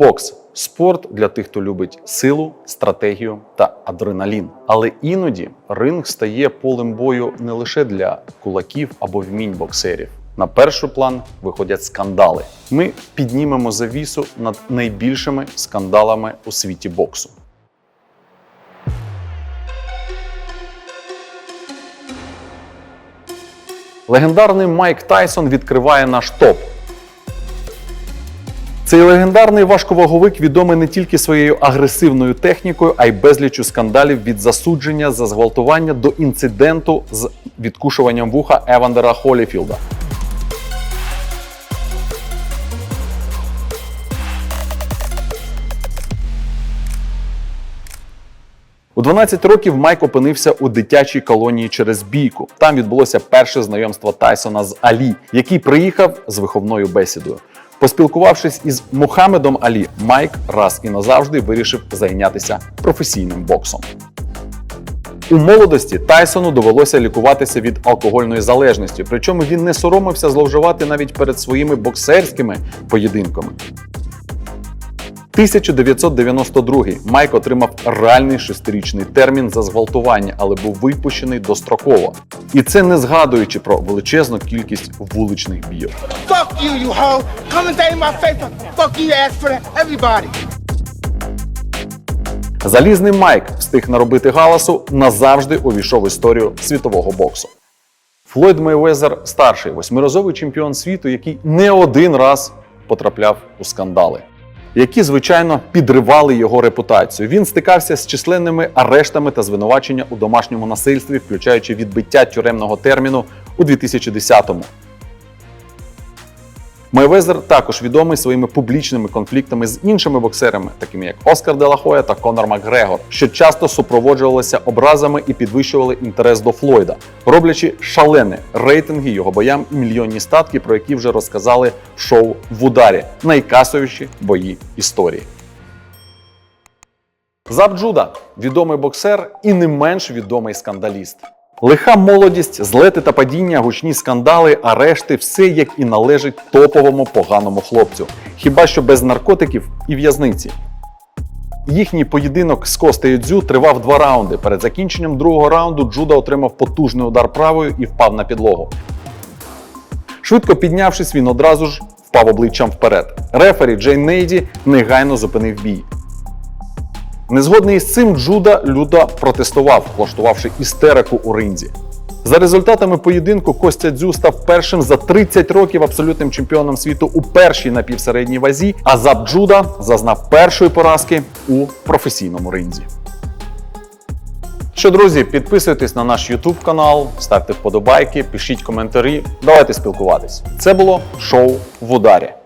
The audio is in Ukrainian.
Бокс спорт для тих, хто любить силу, стратегію та адреналін. Але іноді ринг стає полем бою не лише для кулаків або вмінь боксерів. На перший план виходять скандали. Ми піднімемо завісу над найбільшими скандалами у світі боксу. Легендарний Майк Тайсон відкриває наш топ. Цей легендарний важковаговик відомий не тільки своєю агресивною технікою, а й безлічу скандалів від засудження за зґвалтування до інциденту з відкушуванням вуха Евандера Холіфілда. У 12 років Майк опинився у дитячій колонії через бійку. Там відбулося перше знайомство Тайсона з Алі, який приїхав з виховною бесідою. Поспілкувавшись із Мухаммедом Алі, Майк раз і назавжди вирішив зайнятися професійним боксом. У молодості Тайсону довелося лікуватися від алкогольної залежності, причому він не соромився зловживати навіть перед своїми боксерськими поєдинками. 1992 Майк отримав реальний шестирічний термін за зґвалтування, але був випущений достроково. І це не згадуючи про величезну кількість вуличних бійок. Fuck you, you hoe. Come and say my face. Fuck you, ask for that. Everybody. Залізний Майк встиг наробити галасу, назавжди увійшов в історію світового боксу. Флойд Мейвезер старший, восьмиразовий чемпіон світу, який не один раз потрапляв у скандали, які, звичайно, підривали його репутацію. Він стикався з численними арештами та звинувачення у домашньому насильстві, включаючи відбиття тюремного терміну у 2010-му. Мейвезер також відомий своїми публічними конфліктами з іншими боксерами, такими як Оскар Делахоя та Конор Макгрегор, що часто супроводжувалися образами і підвищували інтерес до Флойда, роблячи шалені рейтинги його боям і мільйонні статки, про які вже розказали в шоу в ударі найкасовіші бої історії. Заб Джуда відомий боксер і не менш відомий скандаліст. Лиха молодість, злети та падіння, гучні скандали, арешти все як і належить топовому поганому хлопцю, хіба що без наркотиків і в'язниці. Їхній поєдинок з Костею Дзю тривав два раунди. Перед закінченням другого раунду Джуда отримав потужний удар правою і впав на підлогу. Швидко піднявшись, він одразу ж впав обличчям вперед. Рефері Джейн Нейді негайно зупинив бій. Незгодний із цим Джуда люто протестував, влаштувавши істерику у ринзі. За результатами поєдинку Костя Дзю став першим за 30 років абсолютним чемпіоном світу у першій напівсередній вазі, а Заб Джуда зазнав першої поразки у професійному ринзі. Що, друзі, підписуйтесь на наш YouTube канал, ставте вподобайки, пишіть коментарі. Давайте спілкуватись. Це було шоу в ударі.